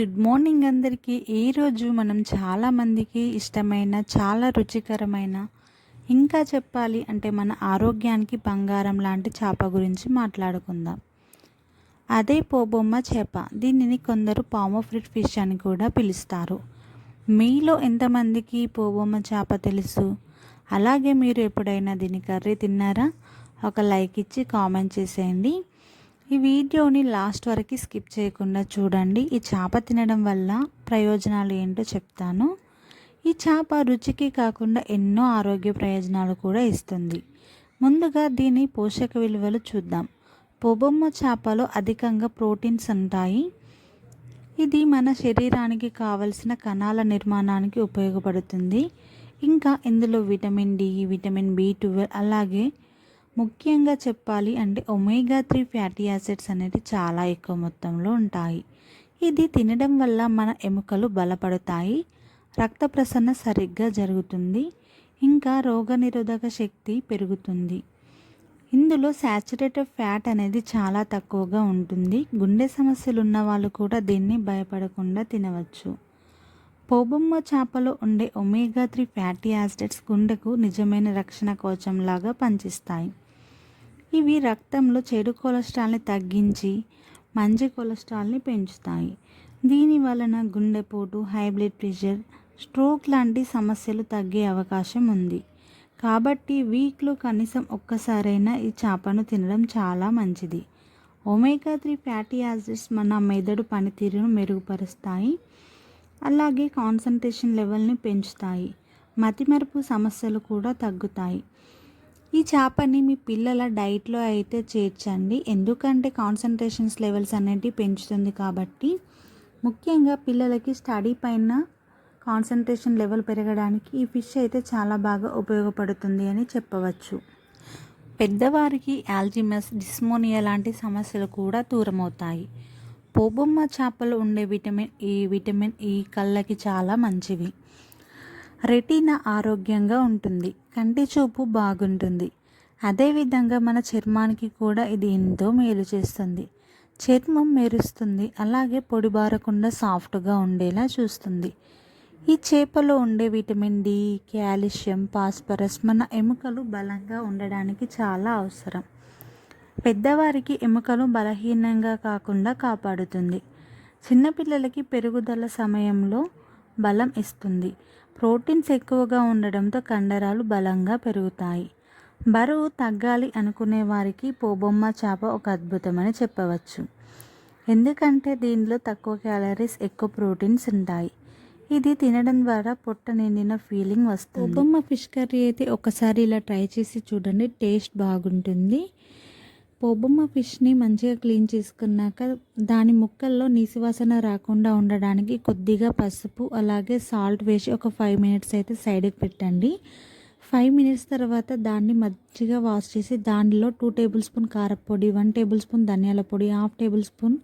Good morning అందరికీ. ఈరోజు మనం చాలామందికి ఇష్టమైన చాలా రుచికరమైన ఇంకా చెప్పాలి అంటే మన ఆరోగ్యానికి బంగారం లాంటి చేప గురించి మాట్లాడుకుందాం. అదే పోబొమ్మ చేప. దీనిని కొందరు పామోఫ్రిట్ ఫిష్ అని కూడా పిలుస్తారు. మీలో ఎంతమందికి పోబొమ్మ చేప తెలుసు? అలాగే మీరు ఎప్పుడైనా దీని కర్రీ తిన్నారా? ఒక లైక్ ఇచ్చి కామెంట్ చేసేయండి. ఈ వీడియోని లాస్ట్ వరకు స్కిప్ చేయకుండా చూడండి. ఈ చేప తినడం వల్ల ప్రయోజనాలు ఏంటో చెప్తాను. ఈ చేప రుచికి కాకుండా ఎన్నో ఆరోగ్య ప్రయోజనాలు కూడా ఇస్తుంది. ముందుగా దీని పోషక విలువలు చూద్దాం. పొబొమ్మ చేపలో అధికంగా ప్రోటీన్స్ ఉంటాయి. ఇది మన శరీరానికి కావలసిన కణాల నిర్మాణానికి ఉపయోగపడుతుంది. ఇంకా ఇందులో vitamin D vitamin B twelve అలాగే ముఖ్యంగా చెప్పాలి అంటే ఒమేగా త్రీ ఫ్యాటీ యాసిడ్స్ అనేవి చాలా ఎక్కువ మొత్తంలో ఉంటాయి. ఇది తినడం వల్ల మన ఎముకలు బలపడతాయి రక్త ప్రసరణ సరిగ్గా జరుగుతుంది ఇంకా రోగనిరోధక శక్తి పెరుగుతుంది. ఇందులో శాచురేటెడ్ ఫ్యాట్ అనేది చాలా తక్కువగా ఉంటుంది. గుండె సమస్యలు ఉన్న వాళ్ళు కూడా దీన్ని భయపడకుండా తినవచ్చు. పోబొమ్మ చేపలో ఉండే ఒమేగా త్రీ ఫ్యాటీ యాసిడ్స్ గుండెకు నిజమైన రక్షణ కోచంలాగా పనిచేస్తాయి. ఇవి రక్తంలో చెడు కొలెస్ట్రాల్ని తగ్గించి మంచి కొలెస్ట్రాల్ని పెంచుతాయి. దీని వలన గుండెపోటు హై బ్లడ్ ప్రెషర్ స్ట్రోక్ లాంటి సమస్యలు తగ్గే అవకాశం ఉంది. కాబట్టి వీక్లో కనీసం ఒక్కసారైనా ఈ చేపను తినడం చాలా మంచిది. ఒమేగా త్రీ ఫ్యాటీ యాసిడ్స్ మన మెదడు పనితీరును మెరుగుపరుస్తాయి. అలాగే కాన్సన్ట్రేషన్ లెవెల్ని పెంచుతాయి. మతిమరుపు సమస్యలు కూడా తగ్గుతాయి. ఈ చేపని మీ పిల్లల డైట్లో అయితే చేర్చండి. ఎందుకంటే కాన్సన్ట్రేషన్స్ లెవెల్స్ అనేటివి పెంచుతుంది కాబట్టి. ముఖ్యంగా పిల్లలకి స్టడీ పైన కాన్సన్ట్రేషన్ లెవెల్ పెరగడానికి ఈ ఫిష్ అయితే చాలా బాగా ఉపయోగపడుతుంది అని చెప్పవచ్చు. పెద్దవారికి యాల్జిమస్ డిస్మోనియా లాంటి సమస్యలు కూడా దూరమవుతాయి. పోబొమ్మ చేపలు ఉండే విటమిన్ ఈ విటమిన్ ఈ కళ్ళకి చాలా మంచివి. రెటీనా ఆరోగ్యంగా ఉంటుంది. కంటి చూపు బాగుంటుంది. అదేవిధంగా మన చర్మానికి కూడా ఇది ఎంతో మేలు చేస్తుంది. చర్మం మెరుస్తుంది. అలాగే పొడిబారకుండా సాఫ్ట్గా ఉండేలా చూస్తుంది. ఈ చేపలో ఉండే విటమిన్ డి కాల్షియం ఫాస్ఫరస్ మన ఎముకలు బలంగా ఉండడానికి చాలా అవసరం. పెద్దవారికి ఎముకలు బలహీనంగా కాకుండా కాపాడుతుంది. చిన్నపిల్లలకి పెరుగుదల సమయంలో బలం ఇస్తుంది. ప్రోటీన్స్ ఎక్కువగా ఉండడంతో కండరాలు బలంగా పెరుగుతాయి. బరువు తగ్గాలి అనుకునే వారికి పోబొమ్మ చేప ఒక అద్భుతమని చెప్పవచ్చు. ఎందుకంటే దీనిలో తక్కువ క్యాలరీస్ ఎక్కువ ప్రోటీన్స్ ఉంటాయి. ఇది తినడం ద్వారా పొట్ట నిండిన ఫీలింగ్ వస్తుంది. పోబొమ్మ ఫిష్ కర్రీ అయితే ఒకసారి ఇలా ట్రై చేసి చూడండి టేస్ట్ బాగుంటుంది. పోబొమ్మ ఫిష్ని మంచిగా క్లీన్ చేసుకున్నాక దాని ముక్కల్లో నీసివాసన రాకుండా ఉండడానికి కొద్దిగా పసుపు అలాగే సాల్ట్ వేసి ఒక ఫైవ్ మినిట్స్ అయితే సైడ్కి పెట్టండి. ఫైవ్ మినిట్స్ తర్వాత దాన్ని మంచిగా వాష్ చేసి దానిలో టూ టేబుల్ స్పూన్ కారపొడి వన్ టేబుల్ స్పూన్ ధనియాల పొడి హాఫ్ టేబుల్ స్పూన్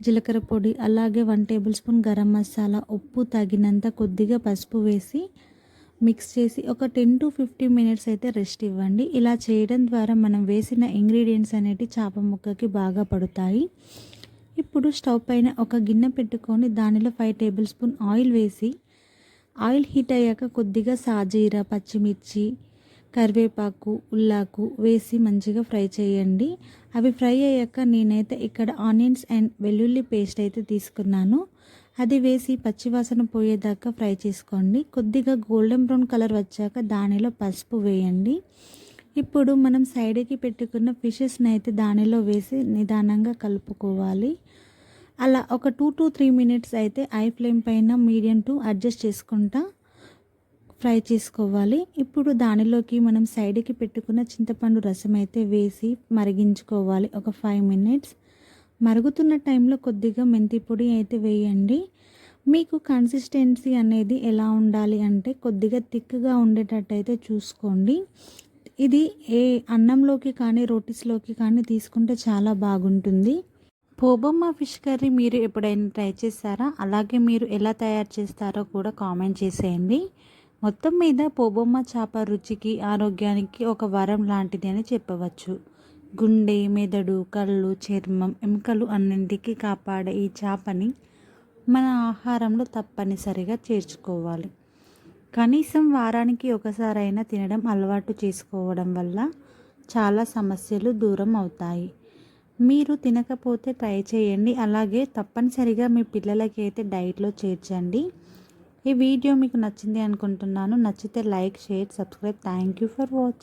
జీలకర్ర పొడి అలాగే one table spoon garam masala ఉప్పు తగినంత కొద్దిగా పసుపు వేసి మిక్స్ చేసి ఒక టెన్ టు ఫిఫ్టీన్ మినిట్స్ అయితే రెస్ట్ ఇవ్వండి. ఇలా చేయడం ద్వారా మనం వేసిన ఇంగ్రీడియంట్స్ అనేవి చేప ముక్కకి బాగా పడతాయి. ఇప్పుడు స్టవ్ పైన ఒక గిన్నె పెట్టుకొని దానిలో ఫైవ్ టేబుల్ స్పూన్ ఆయిల్ వేసి ఆయిల్ హీట్ అయ్యాక కొద్దిగా సాజీర పచ్చిమిర్చి కరివేపాకు ఉల్లాకు వేసి మంచిగా ఫ్రై చేయండి. అవి ఫ్రై అయ్యాక నేనైతే ఇక్కడ ఆనియన్స్ అండ్ వెల్లుల్లి పేస్ట్ అయితే తీసుకున్నాను. అది వేసి పచ్చివాసన పోయేదాకా ఫ్రై చేసుకోండి. కొద్దిగా గోల్డెన్ బ్రౌన్ కలర్ వచ్చాక దానిలో పసుపు వేయండి. ఇప్పుడు మనం సైడ్కి పెట్టుకున్న ఫిషెస్ని అయితే దానిలో వేసి నిదానంగా కలుపుకోవాలి. అలా ఒక టూ టు త్రీ మినిట్స్ అయితే ఐ ఫ్లేమ్ పైన మీడియం టు అడ్జస్ట్ చేసుకుంటా ఫ్రై చేసుకోవాలి. ఇప్పుడు దానిలోకి మనం సైడ్కి పెట్టుకున్న చింతపండు రసం అయితే వేసి మరిగించుకోవాలి. ఒక ఫైవ్ మినిట్స్. మరుగుతున్న టైంలో కొద్దిగా మెంతి పొడి అయితే వేయండి. మీకు కన్సిస్టెన్సీ అనేది ఎలా ఉండాలి అంటే కొద్దిగా థిక్గా ఉండేటట్టు అయితే చూసుకోండి. ఇది ఏ అన్నంలోకి కానీ రోటీస్లోకి కానీ తీసుకుంటే చాలా బాగుంటుంది. పోబమ్మ ఫిష్ కర్రీ మీరు ఎప్పుడైనా ట్రై చేస్తారా అలాగే మీరు ఎలా తయారు చేస్తారో కూడా కామెంట్ చేసేయండి. మొత్తం మీద పోబొమ్మ చేప రుచికి ఆరోగ్యానికి ఒక వరం లాంటిది అని చెప్పవచ్చు. గుండె మెదడు కళ్ళు చర్మం ఎముకలు అన్నింటికి కాపాడే ఈ చేపని మన ఆహారంలో తప్పనిసరిగా చేర్చుకోవాలి. కనీసం వారానికి ఒకసారైనా తినడం అలవాటు చేసుకోవడం వల్ల చాలా సమస్యలు దూరం అవుతాయి. మీరు తినకపోతే ట్రై చేయండి. అలాగే తప్పనిసరిగా మీ పిల్లలకి అయితే డైట్లో చేర్చండి. ఈ వీడియో మీకు నచ్చింది అనుకుంటున్నాను. నచ్చితే like share subscribe. Thank you for watching